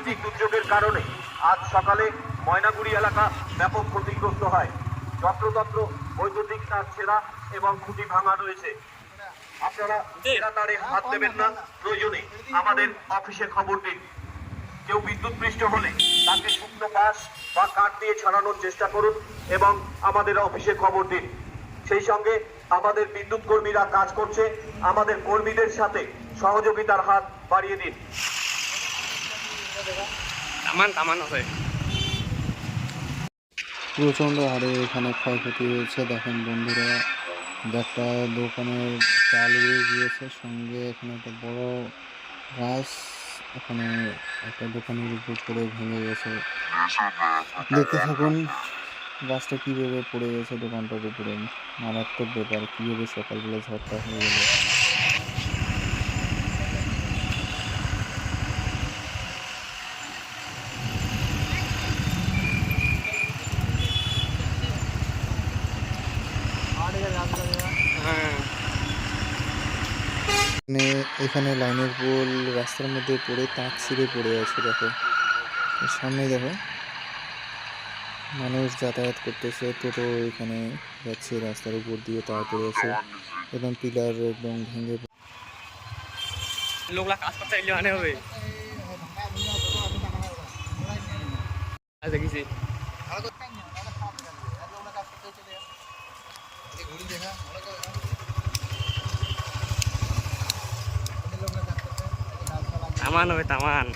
প্রাকৃতিক দুর্যোগের কারণে আজ সকালে ময়নাগুড়ি এলাকা ব্যাপক ক্ষতিগ্রস্ত হয়। যত্রতত্র বৈদ্যুতিক তার ছেঁড়া এবং খুঁটি ভাঙা রয়েছে। আপনারা ছেঁড়া তারে হাত দেবেন না প্রয়োজনে আমাদের অফিসে খবর দিন কেউ বিদ্যুৎ পৃষ্ঠ হলে তাকে শুকনো বাঁশ বা কাঠ দিয়ে ছাড়ানোর চেষ্টা করুন এবং আমাদের অফিসে খবর দিন সেই সঙ্গে আমাদের বিদ্যুৎ কর্মীরা কাজ করছে আমাদের কর্মীদের সাথে সহযোগিতার হাত বাড়িয়ে দিন। তামান তামান আছে। হারে এখানে ক্ষয়ক্ষতি হয়েছে। দেখেন বন্ধুরা, একটা দোকানের চাল উড়ে গিয়েছে। সঙ্গে এখানে একটা বড় গাছ, এখানে একটা দোকানের উপর পড়ে ভেঙে গেছে। দেখতে থাকুন, গাছটা কীভাবে পড়ে গেছে দোকানটার উপরে। মারাত্মক ব্যাপার, কীভাবে সকালবেলা ঝড়টা হয়ে গেল। এখানে লাইনের পোল রাস্তার মধ্যে পড়ে তাঁত ছিঁড়ে পড়ে আছে, দেখো। সামনে দেখো, মানুষ যাতায়াত করতেছে, টোটো এখানে যাচ্ছে, রাস্তার উপর দিয়ে তার পড়ে আছে এবং পিলার একদম ভেঙে কাজ করতে মানে হবে। আচ্ছা তামান হবে তামান।